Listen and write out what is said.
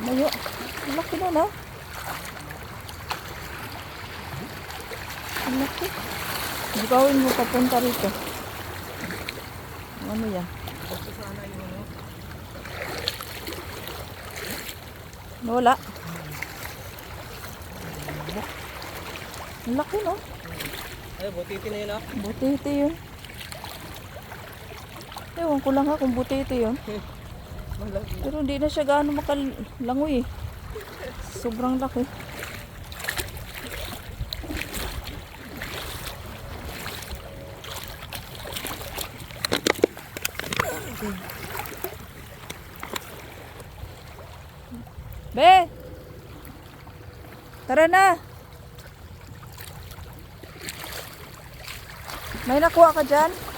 Mayo. Laki na na. Ang laki. Gawin mo papunta rito. Ano yan? Wala. Ang laki no? Ay, butiti na yun ah. Butiti yun. Ewan ko lang ha kung butiti yun. Pero hindi na siya gaano makalangoy eh. Sobrang laki. Be! Tara na! May nakuha ka dyan?